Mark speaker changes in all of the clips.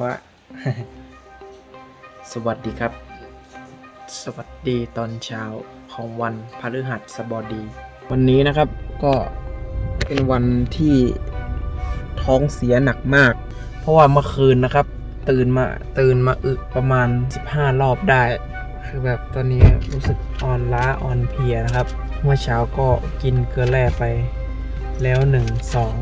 Speaker 1: ว่าสวัสดีครับ สวัสดีตอนเช้าของวันพฤหัสบดี วันนี้นะครับก็เป็นวันที่ท้องเสียหนักมาก เพราะว่าเมื่อคืนนะครับ ตื่นมาตื่นมาอึประมาณ 15 รอบได้ คือแบบตอนนี้รู้สึกอ่อนล้าอ่อนเพลียนะครับ เมื่อเช้าก็กินเกลือแร่ไปแล้วหนึ่งสอง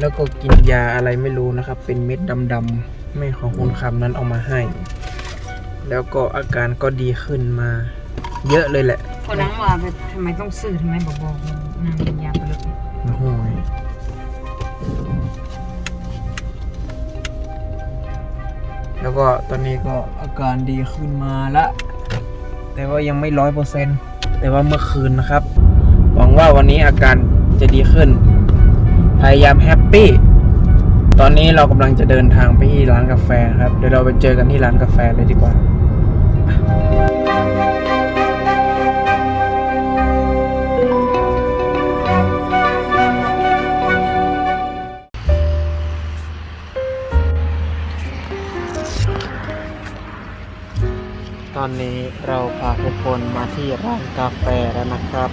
Speaker 1: แล้วก็กินยาอะไรไม่รู้นะครับ เป็นเม็ดดำๆ แม่ของคุณคำนั้นเอามาให้ แล้วก็อาการก็ดีขึ้นมา เยอะเลยแหละ
Speaker 2: คนนั้นว่าไปทำไมต้องซื้อทำไมบอกบอกนางกินยาไปเลย
Speaker 1: โอ้โหยแล้วก็ตอนนี้ก็อาการดีขึ้นมาละ แต่ว่ายังไม่ร้อยเปอร์เซ็นแต่ว่าเมื่อคืนนะครับ หวังว่าวันนี้อาการจะดีขึ้น พยายามแฮปปี้ ตอนนี้เรากำลังจะเดินทางไปที่ร้านกาแฟครับ เดี๋ยวเราไปเจอกันที่ร้านกาแฟเลยดีกว่าตอนนี้เราพาทุกคนมาที่ร้านกาแฟแล้วนะครับ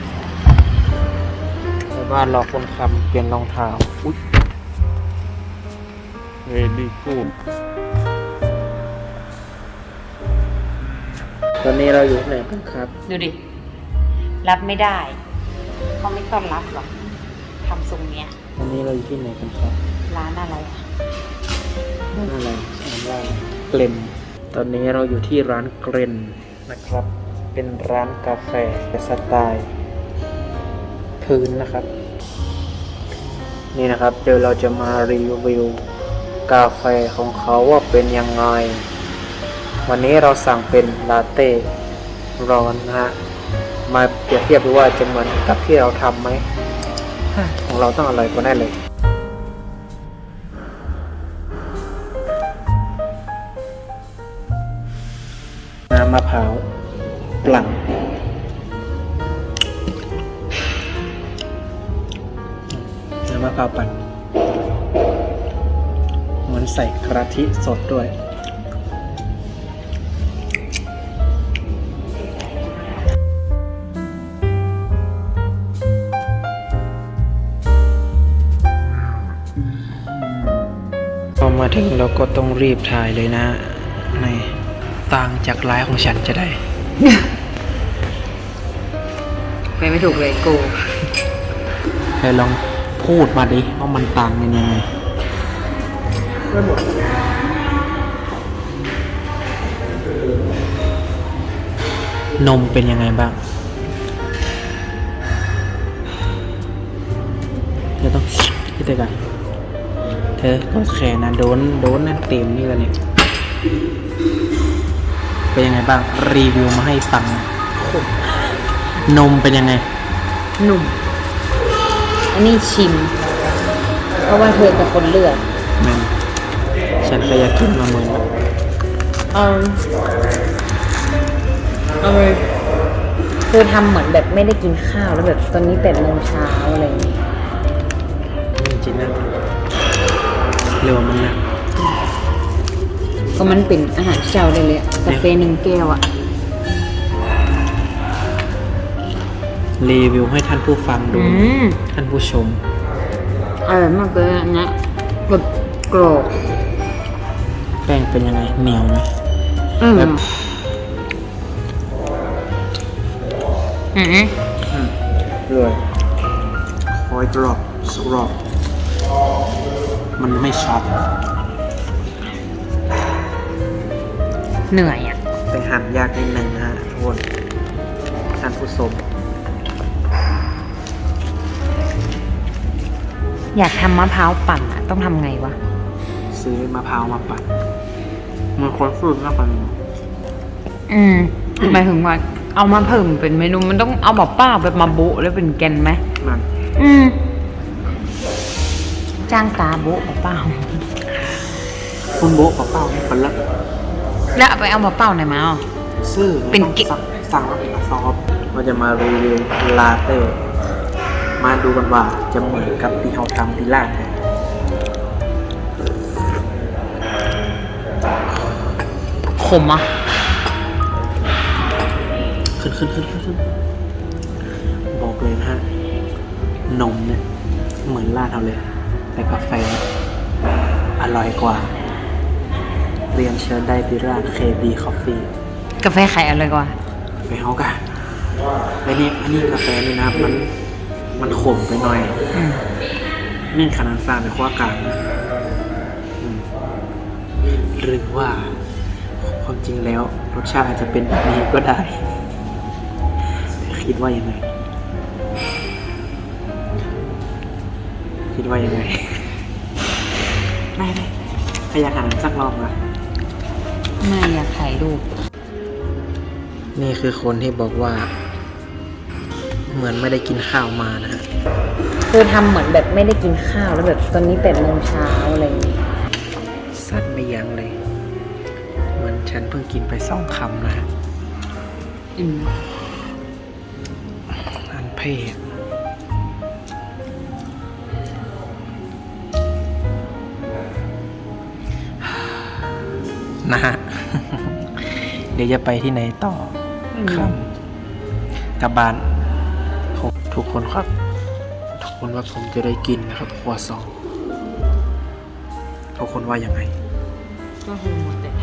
Speaker 1: แต่ว่ารอคนคำเปลี่ยนรองเท้าอุ๊ย
Speaker 3: Very good
Speaker 1: ตอนนี้เราอยู่ที่ไหนกันครับ
Speaker 2: ดูดิ รับไม่ได้ เขาไม่ต้อนรับหรอกทำทรงเนี้ย
Speaker 1: ตอนนี้เราอยู่ที่ไหนกันครับ
Speaker 2: ร้านอะไรอะ
Speaker 1: ร้านอะไรร้านว่าเกลมตอนนี้เราอยู่ที่ร้านเกรนนะครับ เป็นร้านกาแฟสไตล์พื้นนะครับ นี่นะครับ เดี๋ยวเราจะมารีวิว กาแฟของเขาว่าเป็นยังไง วันนี้เราสั่งเป็นลาเต้ร้อนนะฮะ มาเปรียบเทียบดูว่าจะเหมือนกับที่เราทำไหม ของเราต้องอร่อยกว่าแน่เลยน้ำมะพร้าวกลั่นน้ำมะพร้าวปั่น มือนใส่กระทิสดด้วย พอมาถึงเราก็ต้องรีบถ่ายเลยนะในต่างจากไลฟ์ของฉันจะได้
Speaker 2: ไปไม่ถูกเลยโก
Speaker 1: เธอลองพูดมาดิว่ามันต่างกันยังไง นมเป็นยังไงบ้างเธอต้องคิดแต่กันเธอก็แค่นะโดนโดนนั่นเต็มนี่แล้วเนี่ย เป็นยังไงบ้าง รีวิวมาให้ฟัง นมเป็นยังไง
Speaker 2: หนุ่ม อันนี้ชิม เพราะว่าเธอเป็นคนเลือก
Speaker 1: แม่น ฉันก็อยากกินมาเหมือนกัน
Speaker 2: เอาเอาเลยเธอทำเหมือนแบบไม่ได้กินข้าวแล้วแบบตอนนี้แปดโมงเช้าอะไรอย่างเงี้ย
Speaker 1: จริงๆนะเร็วมันนะ
Speaker 2: ก็มันเป็นอาหารเช้าเลยเลยอะกาแฟหนึ่งแก้วอะ
Speaker 1: รีวิวให้ท่านผู้ฟังดู
Speaker 2: อืม
Speaker 1: ท่านผู้ชม
Speaker 2: อร่อยมากเลยอันเนี้ยกรอบกรอบ
Speaker 1: แป้งเป็นยังไงเหนียวไหม
Speaker 2: อืม
Speaker 1: แบบ
Speaker 2: อืม
Speaker 1: อืมเลยคอยกรอบสกรอบ มันไม่ช็อต
Speaker 2: เหนื่อยอะ
Speaker 1: แต่หั่นยากนิดนึงนะฮะทุกคนท่านผู้ชม
Speaker 2: อยากทำมะพร้าวปั่นอะ ต้องทำไงวะ
Speaker 1: ซื้อมะพร้าวมาปั่น มันคนฟืนมากกว่านี้
Speaker 2: อืมหมายถึงว่า เอามาเพิ่มเป็นเมนูมันต้องเอาแบบเป้าแบบมาโบะแล้วเป็นแกนไหม
Speaker 1: มัน
Speaker 2: อืม จ้างตาโบะแบบเป้า
Speaker 1: คุณโบ๊ะกับเป้าเนี่ยคนละ
Speaker 2: แล้วเอาไปเอามาเป้าไหนมาเอา
Speaker 1: ซื้อ
Speaker 2: เป็น
Speaker 1: ต้อง
Speaker 2: กิ๊ก
Speaker 1: สั่งสั่งมาเป็นซอฟเราจะมารีวิวลาเต้ มาดูกันว่าจะเหมือนกับที่เราทำที่ร้านไหม
Speaker 2: มอะ
Speaker 1: ขึ้นขึ้นขึ้นขึ้นขึ้นบอกเลยนะฮะ นมเนี่ย เหมือนราดเอาเลย แต่กาแฟ อร่อยกว่า เรียนเชิญได้ที่ร้าน KB Coffee
Speaker 2: กาแฟไข่อะไรกว่า
Speaker 1: ไปเฮากะไอ้นี่อันนี้กาแฟนี่นะมันมันขมไปหน่อย
Speaker 2: อืม
Speaker 1: นี่ขนาดฟ้าในขั้วกลางนะอืมหรือว่า ความจริงแล้วรสชาติอาจจะเป็นแบบนี้ก็ได้ คิดว่ายังไง คิดว่ายังไงไม่ไม่พยายามสักรอบนะ
Speaker 2: ไม่อยากถ่ายรูป
Speaker 1: นี่คือคนที่บอกว่า เหมือนไม่ได้กินข้าวมานะฮะ
Speaker 2: คือทำเหมือนแบบไม่ได้กินข้าวแล้วแบบตอนนี้แปดโมงเช้าอะไรอย่างเงี้ย
Speaker 1: สัตว์ไม่ยั้งเลยเหมือน ฉันเพิ่งกินไปสองคำนะฮะ
Speaker 2: อืม
Speaker 1: อันเพศนะฮะ เดี๋ยวจะไปที่ไหนต่อครับกลับบ้านผมทุกคนครับ ทุกคนว่าผมจะได้กินนะครับครัวซองทุกคนว่ายังไง
Speaker 2: ก็คงหมดแต่ท